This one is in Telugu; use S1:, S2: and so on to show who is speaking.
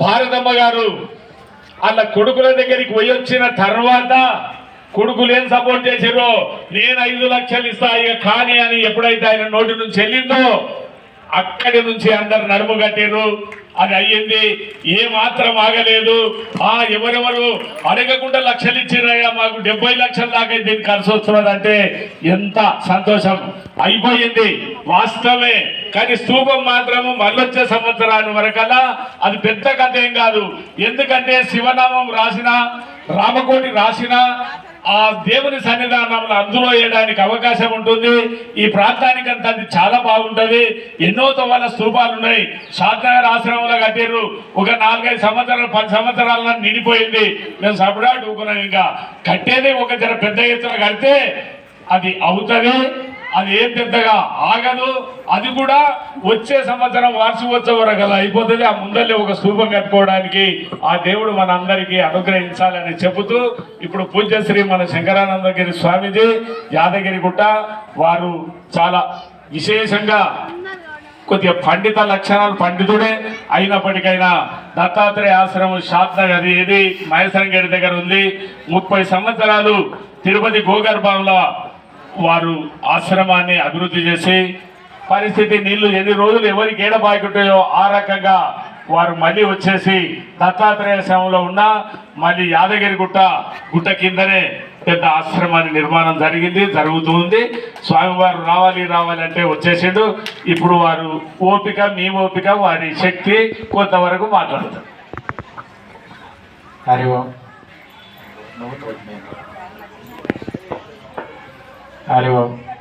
S1: భారతమ్మ గారు వాళ్ళ కొడుకుల దగ్గరికి పోయి వచ్చిన తర్వాత కొడుకులు ఏం సపోర్ట్ చేసిరో నేను ఐదు లక్షలు ఇస్తా ఇక కానీ అని ఎప్పుడైతే ఆయన నోటి నుంచి వెళ్ళిందో అక్కడి నుంచి అందరు నడుము కట్టారు అది అయ్యింది. ఏ మాత్రం ఆగలేదు. ఆ ఎవరెవరు అడగకుండా లక్షలు ఇచ్చిరయ్యా మాకు డెబ్బై లక్షల దాకా దీనికి ఖర్చు వస్తున్నది అంటే ఎంత సంతోషం. అయిపోయింది. వాస్తవమే. కానీ స్థూపం మాత్రము మళ్ళొచ్చే సంవత్సరాన్ని వరకల్లా అది పెద్ద కథ ఏం కాదు. ఎందుకంటే శివనామం రాసిన రామకోటి రాసిన ఆ దేవుని సన్నిధానంలో అందులో వేయడానికి అవకాశం ఉంటుంది. ఈ ప్రాంతానికి అంతా అది చాలా బాగుంటుంది. ఎన్నో తవాల స్థూపాలు ఉన్నాయి. షాద్నగర్ ఆశ్రమంలో కట్టారు ఒక నాలుగైదు సంవత్సరాలు పది సంవత్సరాల నిండిపోయింది. మేము సపరేట్ ఊకున్నాం ఇంకా. కట్టేది ఒక జర పెద్ద ఎత్తున కడితే అది అవుతుంది. అది ఏం పెద్దగా ఆగదు. అది కూడా వచ్చే సంవత్సరం వార్షికోత్సవ వరకు అలా అయిపోతుంది. ఆ ముందల్లే ఒక స్థూపం కట్టుకోవడానికి ఆ దేవుడు మన అందరికీ అనుగ్రహించాలని చెబుతూ ఇప్పుడు పూజ్యశ్రీ మన శంకరానందగిరి స్వామిజీ యాదగిరి గుట్ట వారు చాలా విశేషంగా కొద్దిగా పండిత లక్షణాలు పండితుడే అయినప్పటికైనా దత్తాత్రేయ ఆశ్రమం షాద్నగర్ అది ఏది మహేశ్వరంగేడి దగ్గర ఉంది. ముప్పై సంవత్సరాలు తిరుపతి గోగర్భంలో వారు ఆశ్రమాన్ని అభివృద్ధి చేసి పరిస్థితి నీళ్ళు ఎన్ని రోజులు ఎవరికి ఏడబాకుంటాయో ఆ రకంగా వారు మళ్ళీ వచ్చేసి దత్తాత్రేయ సేవలో ఉన్న మళ్ళీ యాదగిరి గుట్ట గుట్ట కిందనే పెద్ద ఆశ్రమాన్ని నిర్మాణం జరిగింది జరుగుతుంది స్వామివారు రావాలి రావాలి అంటే వచ్చేసిండు. ఇప్పుడు వారు ఓపిక మీ ఓపిక వారి శక్తి కొంతవరకు మాట్లాడతారు.
S2: హరి ఓం. और